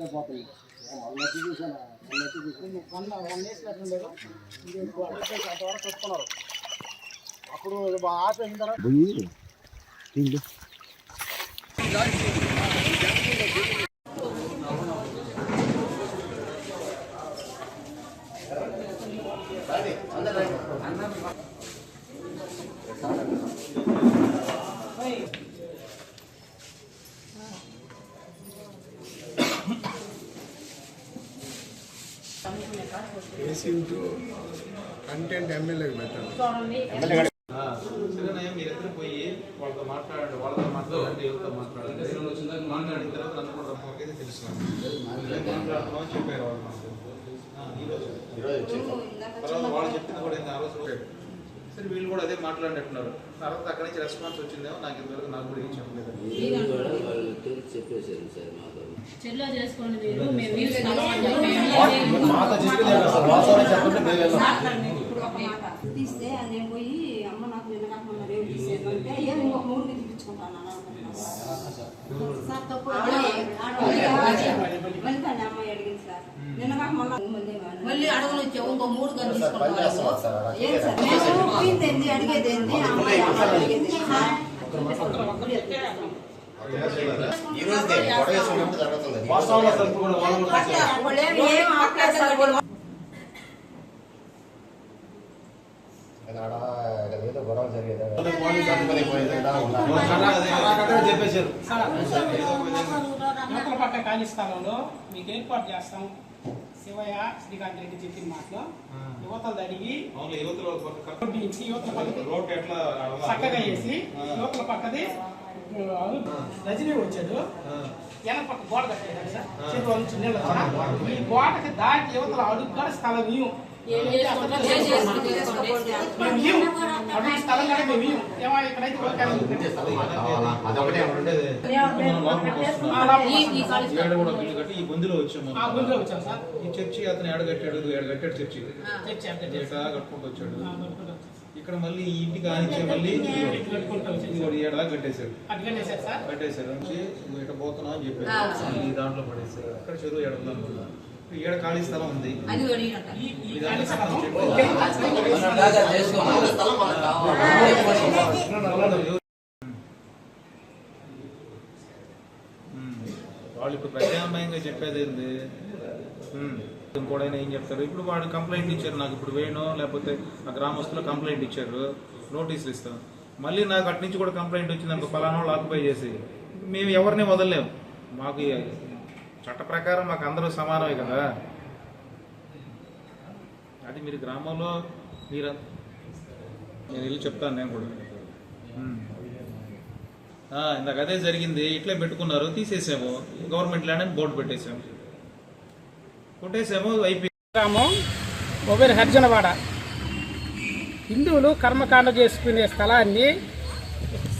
నష్టపోతుంది మొన్నటి చూసాను మొన్నటి చూసాను మొన్న వన్ డేస్ లేదు ఇది అంతవరకు పెట్టుకున్నారు అప్పుడు ఆపేసిన తర్వాత కంటెంట్ ఎమ్మెల్యేకి సరేనా మీరిద్దరు పోయి వాళ్ళతో మాట్లాడండి. వాళ్ళతో మాట్లాడండి ఎవరితో మాట్లాడండి. మాట్లాడిన తర్వాత నన్ను కూడా రమ్మకైతే తెలుసు. మాట్లాడుతున్నాం చెప్పారు వాళ్ళు ఈరోజు తర్వాత వాళ్ళు చెప్పింది కూడా ఆ రోజు. సరే వీళ్ళు కూడా అదే మాట్లాడినట్టున్నారు తర్వాత అక్కడి నుంచి రెస్పాన్స్ వచ్చిందేమో నాకు ఇంతవరకు నాకు కూడా ఏం చెప్పలేదు. చెప్పేశారు సార్. చెల్లో చేసుకోండి మీరు. మేము తీస్తే నేను పోయి అమ్మ నాకు నిన్న కాకుండా రేపు తీసేది అంటే ఏం ఇంకొక మూడు తీపించుకుంటాను. సార్ తప్పు మళ్ళీ అమ్మాయి అడిగింది సార్. నిన్న కాక మొన్న మళ్ళీ. మళ్ళీ అడగలు వచ్చావు ఇంకో మూడు గంటలు తీసుకుంటాము ఏం సార్ నేను పోయింది ఏంది అడిగేది ఏంది అమ్మాయి అడిగేది ఏంది? గొడవ జరిగేది. చెప్పేశారు. పక్క ఖాళీ స్థలంలో మీకు ఏర్పాటు చేస్తాం. శివయ్య శ్రీకాంత్ రెడ్డి చెప్పిన మాటలో. యువతలు అడిగి అవును యువతలో యువతల పక్కకి రోడ్ ఎట్లా చక్కగా వేసి యువతల పక్కది రజనీ వచ్చాడు. వెనక పక్క గోడ కట్టేశాడు సార్. చెరువు నుంచి నీళ్ళు. ఈ గోడకి దాటి యువతల అడుగు కూడా స్థలం ఇవ్వం ఈ ఏడ వచ్చాము ఈ చర్చి అతను ఏడ కట్టాడు ఏడ కట్టాడు చర్చి చర్చి అంటే ఎట్లా కట్టుకుంటూ వచ్చాడు. ఇక్కడ మళ్ళీ ఈ ఇంటికి ఆనించే మళ్ళీ ఇటు కూడా ఏడలా కట్టేశాడు నుంచి నువ్వు ఇట్లా పోతున్నావు అని చెప్పాడు ఈ దాంట్లో పడేశాడు అక్కడ చెరువు ఏడ ఏడ ఖాళీ స్థలం ఉంది. వాళ్ళు ఇప్పుడు ప్రత్యామ్నాయంగా చెప్పేది ఏంది. ఇంకోడైనా ఏం చెప్తారు? ఇప్పుడు వాడు కంప్లైంట్ ఇచ్చారు నాకు ఇప్పుడు వేణు లేకపోతే ఆ గ్రామస్తులు కంప్లైంట్ ఇచ్చారు. నోటీసులు ఇస్తాం. మళ్ళీ నాకు అటు నుంచి కూడా కంప్లైంట్ వచ్చింది అనుకో ఫలానా వాళ్ళు ఆక్యుపై చేసి మేము ఎవరిని వదలలేము మాకు చట్ట ప్రకారం మాకు అందరూ సమానమే కదా? అది మీరు గ్రామంలో మీరు నేను వెళ్ళి చెప్తాను నేను కూడా. ఇందాక అదే జరిగింది. ఇట్లే పెట్టుకున్నారు. తీసేసాము. గవర్నమెంట్ ల్యాండ్ అని బోర్డు పెట్టేసాము. కొట్టేసాము అయిపోయింది. గ్రామం మొబైల్ హర్జనవాడ. హిందువులు కర్మకాండ చేసుకునే స్థలాన్ని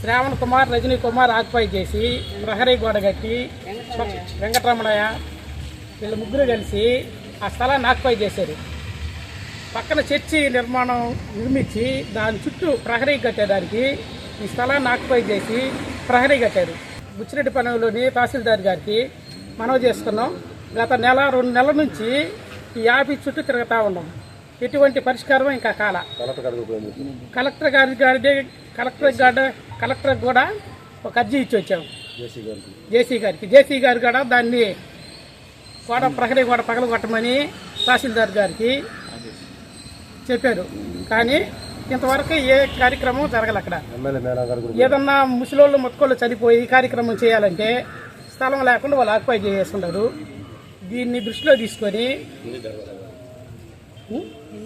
శ్రావణ్ కుమార్ రజనీ కుమార్ ఆక్యుపై చేసి ప్రహరీ గోడ కట్టి వెంకటరమణయ్య వీళ్ళు ముగ్గురు కలిసి ఆ స్థలాన్ని ఆక్యుపై చేశారు. పక్కన చర్చి నిర్మాణం నిర్మించి దాని చుట్టూ ప్రహరీ కట్టేదానికి ఈ స్థలాన్ని ఆక్యుపై చేసి ప్రహరీ కట్టారు. బుచ్చిరెడ్డిపల్లిలోని తహసీల్దార్ గారికి మనవి చేసుకున్నాం. గత నెల రెండు నెలల నుంచి ఈ ఆఫీస్ చుట్టూ తిరుగుతూ ఉన్నాం. ఎటువంటి పరిష్కారం ఇంకా కాల. కలెక్టర్ గారి గారి కలెక్టర్ గారి కలెక్టర్ కూడా ఒక అర్జీ ఇచ్చి వచ్చాం. జేసీ గారికి. జేసీ గారు కూడా దాన్ని గోడ ప్రహరీ గోడ పగలగొట్టమని తహసీల్దార్ గారికి చెప్పారు. కానీ ఇంతవరకు ఏ కార్యక్రమం జరగదు అక్కడ. ఏదన్నా ముసలోళ్ళు మొత్తుకోళ్ళు చనిపోయి ఈ కార్యక్రమం చేయాలంటే స్థలం లేకుండా వాళ్ళు ఆక్యుపై చేసుకుంటారు దీన్ని దృష్టిలో తీసుకొని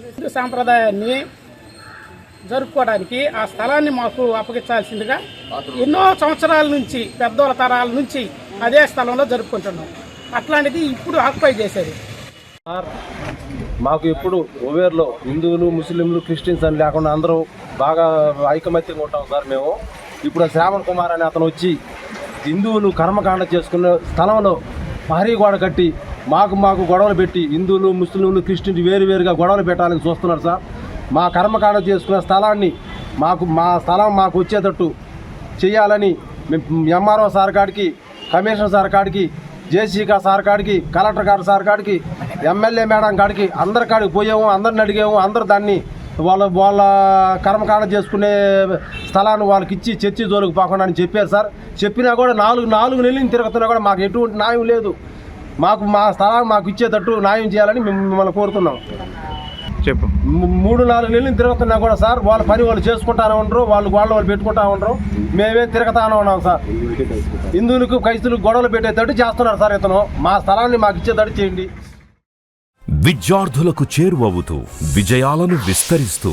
హిందూ సాంప్రదాయాన్ని జరుపుకోవడానికి ఆ స్థలాన్ని మాకు అప్పగించాల్సిందిగా ఎన్నో సంవత్సరాల నుంచి పెద్దోళ్ళ తరాల నుంచి అదే స్థలంలో జరుపుకుంటున్నాం. అట్లాంటిది ఇప్పుడు ఆక్యుపై చేశారు మాకు ఎప్పుడు ఓవేర్లో హిందువులు ముస్లింలు క్రిస్టియన్స్ అని లేకుండా అందరూ బాగా ఐకమత్యంగా ఉంటాం సార్ మేము. ఇప్పుడు శ్రావణ్ కుమార్ అనే అతను వచ్చి హిందువులు కర్మకాండ చేసుకున్న స్థలంలో పహరీ గోడ కట్టి మాకు మాకు గొడవలు పెట్టి హిందువులు ముస్లింలు క్రిస్టియన్స్ వేరు వేరుగా గొడవలు పెట్టాలని చూస్తున్నారు సార్. మా కర్మకాండ చేసుకున్న స్థలాన్ని మాకు మా స్థలం మాకు వచ్చేటట్టు చేయాలని మేము ఎంఆర్ఓ సార్ కాడికి కమిషనర్ సార్ కాడికి జేసీకా సార్ కాడికి కలెక్టర్ గారు సార్ కాడికి ఎమ్మెల్యే మేడం కాడికి అందరి కాడికి పోయాము అందరిని అడిగాము అందరు దాన్ని వాళ్ళ వాళ్ళ కర్మకాండ చేసుకునే స్థలాన్ని వాళ్ళకి ఇచ్చి చర్చి జోలికి పోకుండా అని చెప్పారు సార్. చెప్పినా కూడా నాలుగు నాలుగు నెలలు తిరుగుతున్నా కూడా మాకు ఎటువంటి న్యాయం లేదు. మాకు మా స్థలాన్ని మాకు ఇచ్చేటట్టు న్యాయం చేయాలని మేము మిమ్మల్ని కోరుతున్నాం. చెప్పు. మూడు నాలుగు నెలలు తిరుగుతున్నా కూడా సార్ వాళ్ళ పని వాళ్ళు చేసుకుంటానే ఉండరు వాళ్ళు వాళ్ళు వాళ్ళు పెట్టుకుంటా ఉండరు. మేమేం తిరగతానే ఉన్నాం సార్. హిందువులకు క్రైస్తువులకు గొడవలు పెట్టేటట్టు చేస్తున్నారు సార్ ఇతను. మా స్థలాన్ని మాకు ఇచ్చేటట్టు చేయండి. విద్యార్థులకు చేరువవుతూ విజయాలను విస్తరిస్తూ